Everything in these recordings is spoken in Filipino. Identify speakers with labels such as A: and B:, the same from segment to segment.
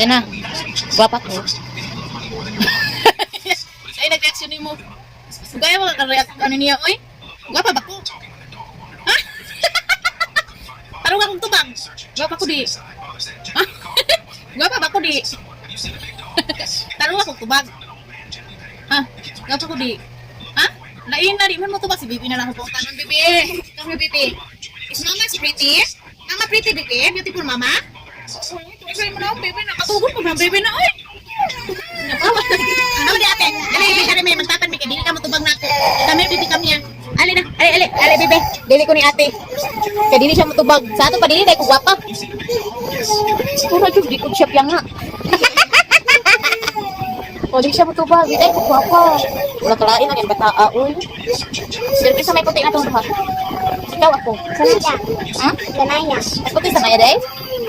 A: Yan na. Gwapa ko. Ay, nag-reaction mo. Gaya mo ka-react ano niya, oy. Gwapa ba ko? Ha? Parang akong tubang. Gwapa ko di. Ha? Gwapa ba ko di? Parang akong tubag. Ha? Gwapa ko di. Ha? Lain na, di man mo tubag. Si Bibi na lang ang pungtan ng Bibi. Here, Bibi. Is Mama pretty? Mama pretty, Bibi? Beautiful Mama? Ay, mo na, Bibi. Nakatugod ko Bibi na, oy. Ano di ate? Ali, bibi ka rin, magtapan mi kay dili ka matubag na ako. Kami bibi kami yan. Ali na, ali, ali, ali, bibi. Dili ko ni ate. Kay dili siya matubag. Sa ato pa dili dai ko gwapa. Puro jud di ko siya yang nga. O di siya matubag, di dai ko gwapa. Wala kalain ang bata aoy. Sirbi sa may puti na tong duha. Ikaw ako.
B: Sanaya.
A: Ha?
B: Sanaya.
A: Ay, puti sa maya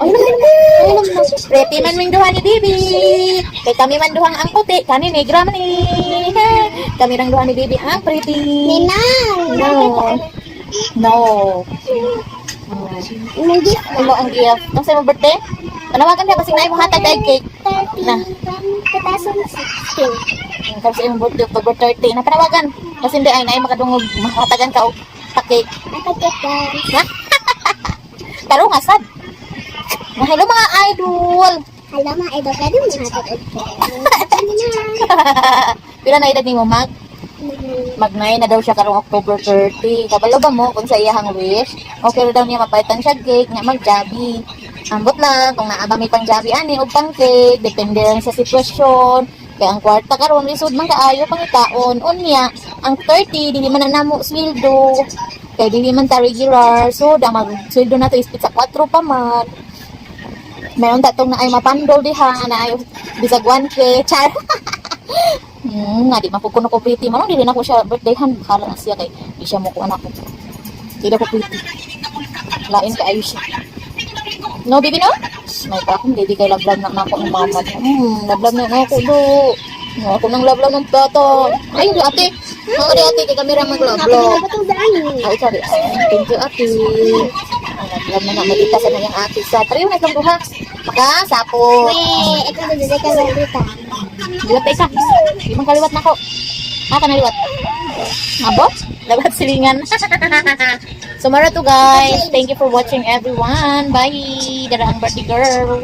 A: Ay, din. Ay, din. Pretty man ming duha ni bibi. Kay kami man duhang ang puti. Kani negra man ni. Kami rang duha ni bibi ang Pretty.
B: Ninang.
A: No. No.
B: Hindi.
A: Ano ang gift? Ang sa mo birthday? Panawagan niya kasi na mo hatag dahil cake. Na.
B: Katasan 16.
A: Kasi imong birthday, October 30. Na panawagan. Kasi hindi ay na makadungog mahatagan ka og pa-cake.
B: Nakakit guys.
A: Na? Pero nga sad. Na hello mga idol.
B: Alam mo, idol, pwede mo natin. Pwede na.
A: Pila na edad ni mo mag? Mag na daw siya karong October 30. Kabalo ba mo kung sa iyahang wish? Okay daw niya mapalitan siya cake nga mag-jabi. Ambot lang kung naaba may pang jabi ani o pang cake, depende lang sa sitwasyon. Kaya ang kwarta karon lisod man kaayo pangitaon. Unya, ang 30 dili man na namo sweldo. Kaya dili man ta regular. So, da mag sweldo na to ispit sa 4 pa man. Meron tatong na ay mapandol diha na ay bisag 1k. Char. Hmm, nga di mapukuno ko pretty. Manong dili na ko siya birthdayhan. Hala na siya kay di siya mo ko anak ko. Di na ko pretty. Lain ka ayos siya. No, bibi no? May pa akong baby kay lablab na ako ng mama. Hmm, lablab na ako do. No, ako nang lablab ng plato. Ay, ate. Di ate kay.
B: Kapatong daan.
A: Ay, sorry. Thank you ate. Ang lablab na na magita sa nang ate sa. Pero yung itong duha. Maka, sapo.
B: Weh, ito na dito ka dito.
A: Liwat ka. Di man kaliwat na ko. Ah, kanaliwat. Abot? Labat silingan. so, mara to guys. Thank you for watching everyone. Bye. Dara ang birthday girl.